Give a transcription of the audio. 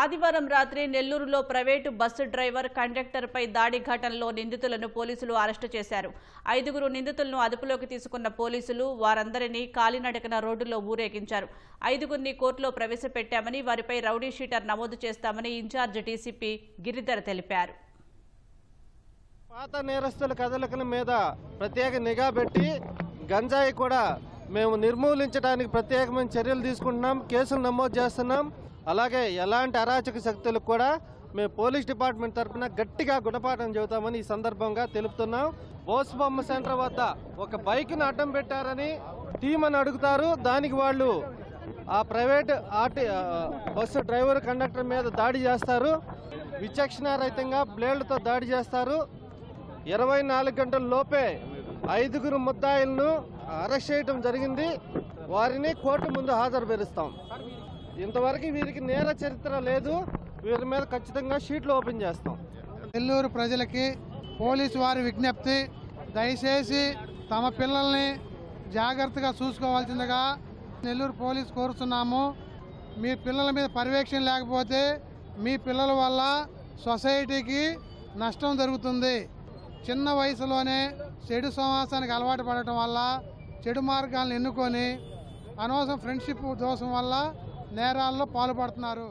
ఆదివారం రాత్రి నెల్లూరులో ప్రైవేటు బస్సు డ్రైవర్ కండక్టర్పై దాడి ఘటనలో నిందితులను పోలీసులు అరెస్టు చేశారు. ఐదుగురు నిందితులను అదుపులోకి తీసుకున్న పోలీసులు వారందరినీ కాలినడకన రోడ్డులో ఊరేగించారు. ఐదుగురిని కోర్టులో ప్రవేశపెట్టామని వారిపై రౌడీ షీటర్ నమోదు చేస్తామని ఇన్ఛార్జ్ డీసీపీ గిరిధర్ తెలిపారు. పాత నేరస్తుల కదలికల మీద ప్రత్యేక నిఘా పెట్టి గంజాయి కూడా మేము నిర్మూలించడానికి ప్రత్యేకమైన చర్యలు తీసుకుంటున్నాం కేసులు నమోదు చేస్తున్నాం. అలాగే ఎలాంటి అరాచక శక్తులకు కూడా మేము పోలీస్ డిపార్ట్మెంట్ తరఫున గట్టిగా గుణపాఠం చెబుతామని ఈ సందర్భంగా తెలుపుతున్నాం. బోసుబొమ్మ సెంటర్ వద్ద ఒక బైక్ను అడ్డం పెట్టారని టీమ్ అని అడుగుతారు. దానికి వాళ్ళు ఆ ప్రైవేట్ ఆర్టీ బస్సు డ్రైవర్ కండక్టర్ మీద దాడి చేస్తారు. విచక్షణారహితంగా బ్లేడ్లతో దాడి చేస్తారు. ఇరవై నాలుగు గంటల లోపే ఐదుగురు ముద్దాయిలను అరెస్ట్ చేయడం జరిగింది. వారిని కోర్టు ముందు హాజరుపరుస్తాం. ఇంతవరకు వీరికి నేర చరిత్ర లేదు. వీరి మీద ఖచ్చితంగా షీట్లు ఓపెన్ చేస్తాం. నెల్లూరు ప్రజలకి పోలీసు వారి విజ్ఞప్తి దయచేసి తమ పిల్లల్ని జాగ్రత్తగా చూసుకోవాల్సిందిగా నెల్లూరు పోలీసు కోరుతున్నాము. మీ పిల్లల మీద పర్యవేక్షణ లేకపోతే మీ పిల్లల వల్ల సొసైటీకి నష్టం జరుగుతుంది. చిన్న వయసులోనే చెడు సమాసానికి అలవాటు పడటం వల్ల చెడు మార్గాలను ఎన్నుకొని అనవసరం ఫ్రెండ్షిప్ దోషం వల్ల నేరాల్లో పాల్పడుతున్నారు.